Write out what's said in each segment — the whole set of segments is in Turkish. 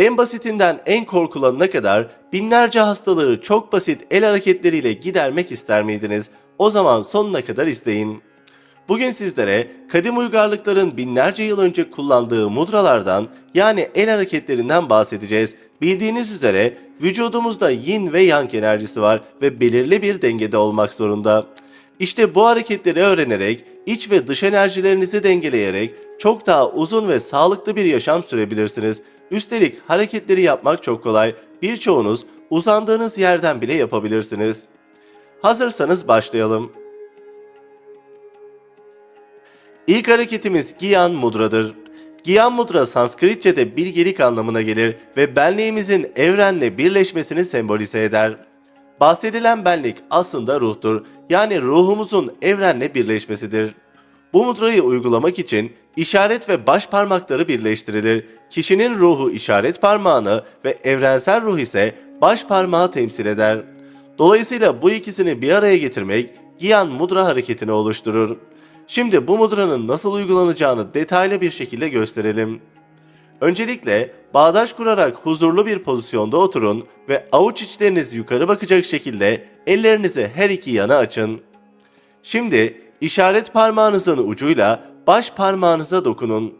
En basitinden en korkulanına kadar binlerce hastalığı çok basit el hareketleriyle gidermek ister miydiniz? O zaman sonuna kadar izleyin. Bugün sizlere kadim uygarlıkların binlerce yıl önce kullandığı mudralardan yani el hareketlerinden bahsedeceğiz. Bildiğiniz üzere vücudumuzda yin ve yang enerjisi var ve belirli bir dengede olmak zorunda. İşte bu hareketleri öğrenerek, iç ve dış enerjilerinizi dengeleyerek çok daha uzun ve sağlıklı bir yaşam sürebilirsiniz. Üstelik hareketleri yapmak çok kolay. Birçoğunuz uzandığınız yerden bile yapabilirsiniz. Hazırsanız başlayalım. İlk hareketimiz Gyan Mudra'dır. Gyan Mudra Sanskritçe'de bilgelik anlamına gelir ve benliğimizin evrenle birleşmesini sembolize eder. Bahsedilen benlik aslında ruhtur. Yani ruhumuzun evrenle birleşmesidir. Bu mudrayı uygulamak için işaret ve baş parmakları birleştirilir. Kişinin ruhu işaret parmağını ve evrensel ruh ise baş parmağı temsil eder. Dolayısıyla bu ikisini bir araya getirmek Gyan Mudra hareketini oluşturur. Şimdi bu mudranın nasıl uygulanacağını detaylı bir şekilde gösterelim. Öncelikle bağdaş kurarak huzurlu bir pozisyonda oturun ve avuç içleriniz yukarı bakacak şekilde ellerinizi her iki yana açın. Şimdi işaret parmağınızın ucuyla baş parmağınıza dokunun.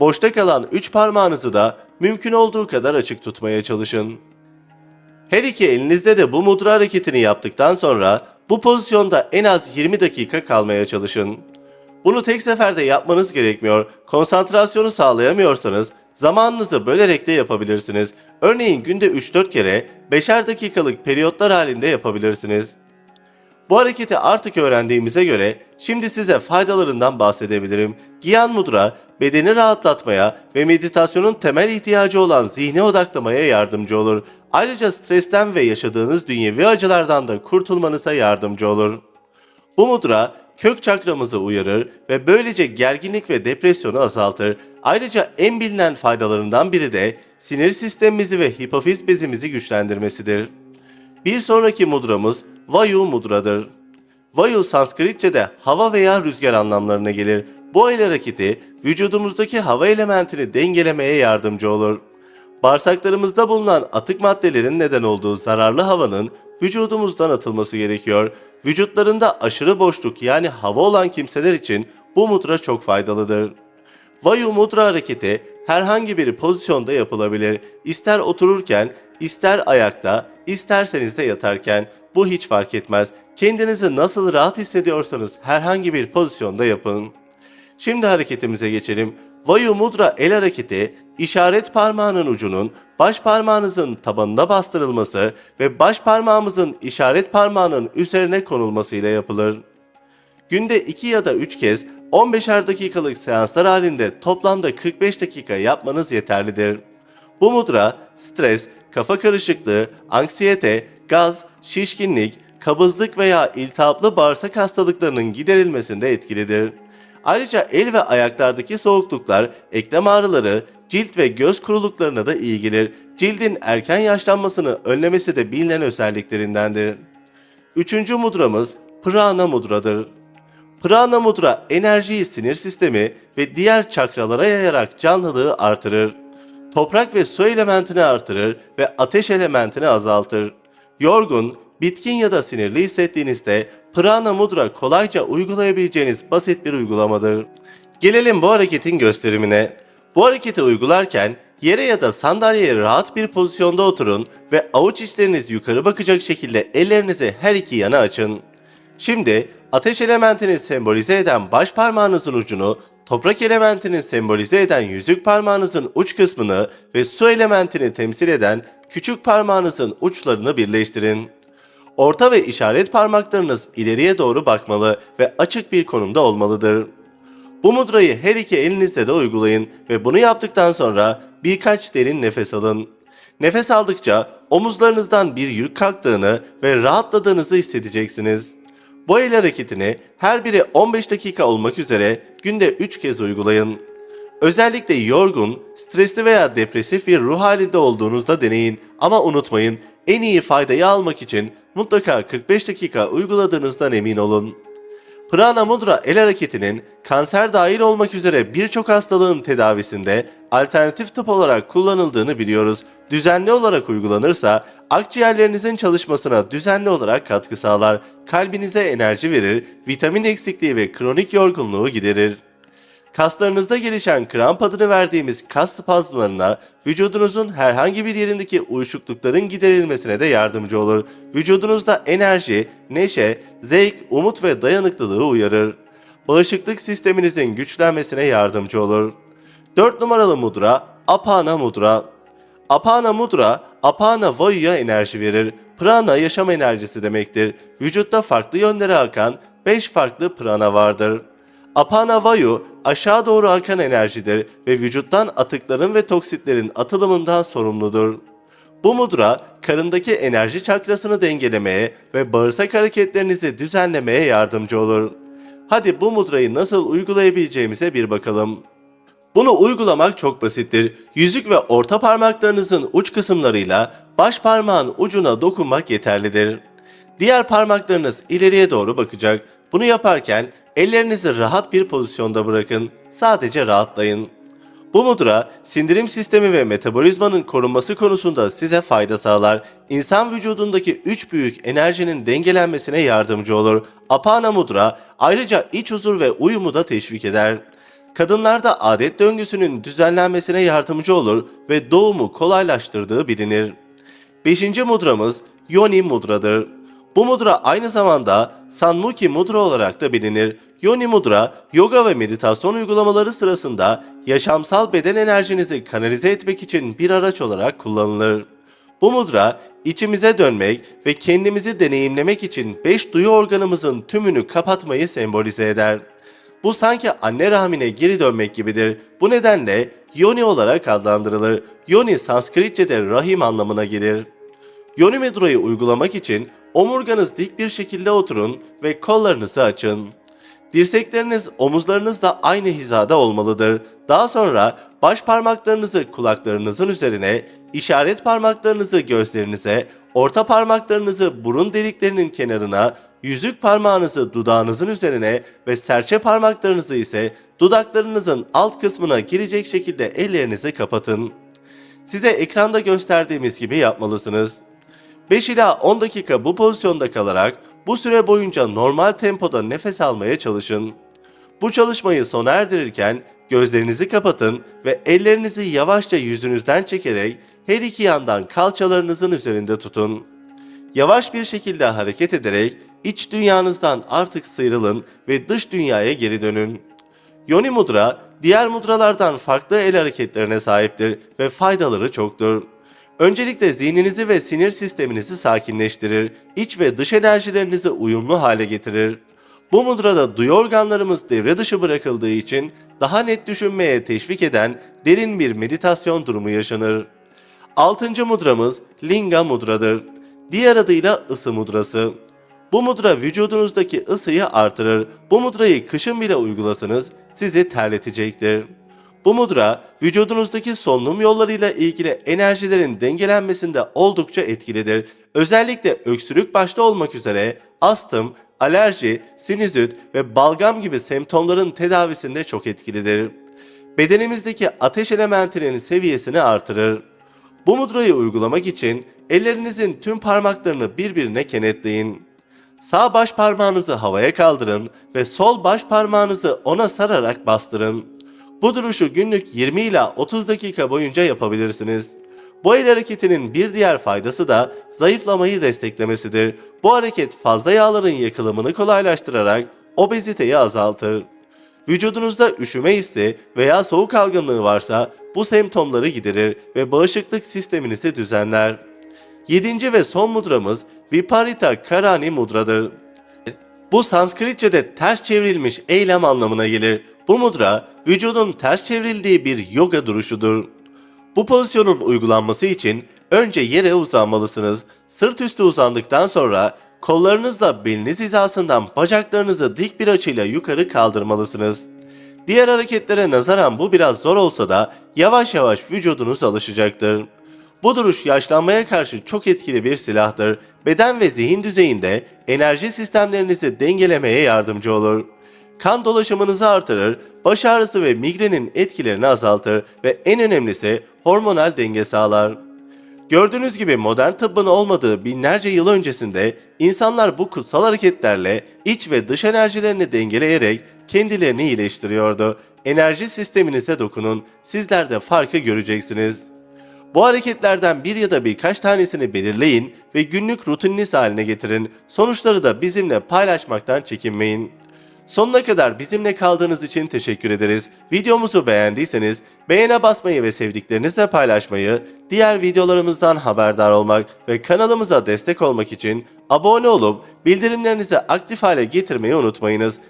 Boşta kalan üç parmağınızı da mümkün olduğu kadar açık tutmaya çalışın. Her iki elinizde de bu mudra hareketini yaptıktan sonra bu pozisyonda en az 20 dakika kalmaya çalışın. Bunu tek seferde yapmanız gerekmiyor. Konsantrasyonu sağlayamıyorsanız zamanınızı bölerek de yapabilirsiniz. Örneğin günde 3-4 kere 5'er dakikalık periyotlar halinde yapabilirsiniz. Bu hareketi artık öğrendiğimize göre şimdi size faydalarından bahsedebilirim. Gyan Mudra, bedeni rahatlatmaya ve meditasyonun temel ihtiyacı olan zihne odaklamaya yardımcı olur. Ayrıca stresten ve yaşadığınız dünyevi acılardan da kurtulmanıza yardımcı olur. Bu mudra kök çakramızı uyarır ve böylece gerginlik ve depresyonu azaltır. Ayrıca en bilinen faydalarından biri de sinir sistemimizi ve hipofiz bezimizi güçlendirmesidir. Bir sonraki mudramız Vayu mudradır. Vayu Sanskritçe'de hava veya rüzgar anlamlarına gelir. Bu el hareketi vücudumuzdaki hava elementini dengelemeye yardımcı olur. Bağırsaklarımızda bulunan atık maddelerin neden olduğu zararlı havanın vücudumuzdan atılması gerekiyor. Vücutlarında aşırı boşluk yani hava olan kimseler için bu mudra çok faydalıdır. Vayu mudra hareketi herhangi bir pozisyonda yapılabilir. İster otururken, ister ayakta, isterseniz de yatarken. Bu hiç fark etmez. Kendinizi nasıl rahat hissediyorsanız herhangi bir pozisyonda yapın. Şimdi hareketimize geçelim. Vayu Mudra el hareketi, işaret parmağının ucunun baş parmağınızın tabanına bastırılması ve baş parmağımızın işaret parmağının üzerine konulmasıyla yapılır. Günde 2 ya da 3 kez 15'er dakikalık seanslar halinde toplamda 45 dakika yapmanız yeterlidir. Bu mudra stres, kafa karışıklığı, anksiyete, gaz, şişkinlik, kabızlık veya iltihaplı bağırsak hastalıklarının giderilmesinde etkilidir. Ayrıca el ve ayaklardaki soğukluklar, eklem ağrıları, cilt ve göz kuruluklarına da iyi gelir. Cildin erken yaşlanmasını önlemesi de bilinen özelliklerindendir. Üçüncü mudramız Prana mudradır. Prana mudra enerjiyi sinir sistemi ve diğer çakralara yayarak canlılığı artırır. Toprak ve su elementini artırır ve ateş elementini azaltır. Yorgun, bitkin ya da sinirli hissettiğinizde Prana Mudra kolayca uygulayabileceğiniz basit bir uygulamadır. Gelelim bu hareketin gösterimine. Bu hareketi uygularken yere ya da sandalyeye rahat bir pozisyonda oturun ve avuç içleriniz yukarı bakacak şekilde ellerinizi her iki yana açın. Şimdi ateş elementini sembolize eden baş parmağınızın ucunu, toprak elementini sembolize eden yüzük parmağınızın uç kısmını ve su elementini temsil eden küçük parmağınızın uçlarını birleştirin. Orta ve işaret parmaklarınız ileriye doğru bakmalı ve açık bir konumda olmalıdır. Bu mudrayı her iki elinizle de uygulayın ve bunu yaptıktan sonra birkaç derin nefes alın. Nefes aldıkça omuzlarınızdan bir yük kalktığını ve rahatladığınızı hissedeceksiniz. Bu el hareketini her biri 15 dakika olmak üzere günde 3 kez uygulayın. Özellikle yorgun, stresli veya depresif bir ruh halinde olduğunuzda deneyin ama unutmayın en iyi faydayı almak için mutlaka 45 dakika uyguladığınızdan emin olun. Prana Mudra el hareketinin kanser dahil olmak üzere birçok hastalığın tedavisinde alternatif tıp olarak kullanıldığını biliyoruz. Düzenli olarak uygulanırsa akciğerlerinizin çalışmasına düzenli olarak katkı sağlar, kalbinize enerji verir, vitamin eksikliği ve kronik yorgunluğu giderir. Kaslarınızda gelişen kramp adını verdiğimiz kas spazmlarına vücudunuzun herhangi bir yerindeki uyuşuklukların giderilmesine de yardımcı olur. Vücudunuzda enerji, neşe, zevk, umut ve dayanıklılığı uyarır. Bağışıklık sisteminizin güçlenmesine yardımcı olur. 4 numaralı mudra Apana mudra. Apana mudra, Apana Vayu'ya enerji verir. Prana yaşam enerjisi demektir. Vücutta farklı yönlere akan 5 farklı prana vardır. Apana Vayu aşağı doğru akan enerjidir ve vücuttan atıkların ve toksitlerin atılımından sorumludur. Bu mudra karındaki enerji çakrasını dengelemeye ve bağırsak hareketlerinizi düzenlemeye yardımcı olur. Hadi bu mudrayı nasıl uygulayabileceğimize bir bakalım. Bunu uygulamak çok basittir. Yüzük ve orta parmaklarınızın uç kısımlarıyla baş parmağın ucuna dokunmak yeterlidir. Diğer parmaklarınız ileriye doğru bakacak. Bunu yaparken ellerinizi rahat bir pozisyonda bırakın. Sadece rahatlayın. Bu mudra sindirim sistemi ve metabolizmanın korunması konusunda size fayda sağlar. İnsan vücudundaki üç büyük enerjinin dengelenmesine yardımcı olur. Apana mudra ayrıca iç huzur ve uyumu da teşvik eder. Kadınlarda adet döngüsünün düzenlenmesine yardımcı olur ve doğumu kolaylaştırdığı bilinir. Beşinci mudramız Yoni mudradır. Bu mudra aynı zamanda Sanmukhi mudra olarak da bilinir. Yoni mudra, yoga ve meditasyon uygulamaları sırasında yaşamsal beden enerjinizi kanalize etmek için bir araç olarak kullanılır. Bu mudra, içimize dönmek ve kendimizi deneyimlemek için beş duyu organımızın tümünü kapatmayı sembolize eder. Bu sanki anne rahmine geri dönmek gibidir. Bu nedenle yoni olarak adlandırılır. Yoni Sanskritçe'de rahim anlamına gelir. Yoni Mudra'yı uygulamak için omurganız dik bir şekilde oturun ve kollarınızı açın. Dirsekleriniz omuzlarınızla aynı hizada olmalıdır. Daha sonra baş parmaklarınızı kulaklarınızın üzerine, işaret parmaklarınızı gözlerinize, orta parmaklarınızı burun deliklerinin kenarına, yüzük parmağınızı dudağınızın üzerine ve serçe parmaklarınızı ise dudaklarınızın alt kısmına girecek şekilde ellerinizi kapatın. Size ekranda gösterdiğimiz gibi yapmalısınız. 5 ila 10 dakika bu pozisyonda kalarak bu süre boyunca normal tempoda nefes almaya çalışın. Bu çalışmayı sona erdirirken gözlerinizi kapatın ve ellerinizi yavaşça yüzünüzden çekerek her iki yandan kalçalarınızın üzerinde tutun. Yavaş bir şekilde hareket ederek iç dünyanızdan artık sıyrılın ve dış dünyaya geri dönün. Yoni mudra diğer mudralardan farklı el hareketlerine sahiptir ve faydaları çoktur. Öncelikle zihninizi ve sinir sisteminizi sakinleştirir, iç ve dış enerjilerinizi uyumlu hale getirir. Bu mudrada duyu organlarımız devre dışı bırakıldığı için daha net düşünmeye teşvik eden derin bir meditasyon durumu yaşanır. Altıncı mudramız Linga mudradır. Diğer adıyla ısı mudrası. Bu mudra vücudunuzdaki ısıyı artırır. Bu mudrayı kışın bile uygulasanız sizi terletecektir. Bu mudra vücudunuzdaki solunum yollarıyla ilgili enerjilerin dengelenmesinde oldukça etkilidir. Özellikle öksürük başta olmak üzere astım, alerji, sinüzit ve balgam gibi semptomların tedavisinde çok etkilidir. Bedenimizdeki ateş elementinin seviyesini artırır. Bu mudrayı uygulamak için ellerinizin tüm parmaklarını birbirine kenetleyin. Sağ baş parmağınızı havaya kaldırın ve sol baş parmağınızı ona sararak bastırın. Bu duruşu günlük 20 ila 30 dakika boyunca yapabilirsiniz. Bu el hareketinin bir diğer faydası da zayıflamayı desteklemesidir. Bu hareket fazla yağların yakılımını kolaylaştırarak obeziteyi azaltır. Vücudunuzda üşüme hissi veya soğuk algınlığı varsa bu semptomları giderir ve bağışıklık sisteminizi düzenler. Yedinci ve son mudramız Viparita Karani mudradır. Bu Sanskritçe'de ters çevrilmiş eylem anlamına gelir. Bu mudra vücudun ters çevrildiği bir yoga duruşudur. Bu pozisyonun uygulanması için önce yere uzanmalısınız. Sırt üstü uzandıktan sonra kollarınızla beliniz hizasından bacaklarınızı dik bir açıyla yukarı kaldırmalısınız. Diğer hareketlere nazaran bu biraz zor olsa da yavaş yavaş vücudunuz alışacaktır. Bu duruş yaşlanmaya karşı çok etkili bir silahtır. Beden ve zihin düzeyinde enerji sistemlerinizi dengelemeye yardımcı olur. Kan dolaşımınızı artırır, baş ağrısı ve migrenin etkilerini azaltır ve en önemlisi hormonal denge sağlar. Gördüğünüz gibi modern tıbbın olmadığı binlerce yıl öncesinde insanlar bu kutsal hareketlerle iç ve dış enerjilerini dengeleyerek kendilerini iyileştiriyordu. Enerji sisteminize dokunun, sizler de farkı göreceksiniz. Bu hareketlerden bir ya da birkaç tanesini belirleyin ve günlük rutininiz haline getirin. Sonuçları da bizimle paylaşmaktan çekinmeyin. Sonuna kadar bizimle kaldığınız için teşekkür ederiz. Videomuzu beğendiyseniz beğene basmayı ve sevdiklerinizle paylaşmayı, diğer videolarımızdan haberdar olmak ve kanalımıza destek olmak için abone olup bildirimlerinizi aktif hale getirmeyi unutmayınız.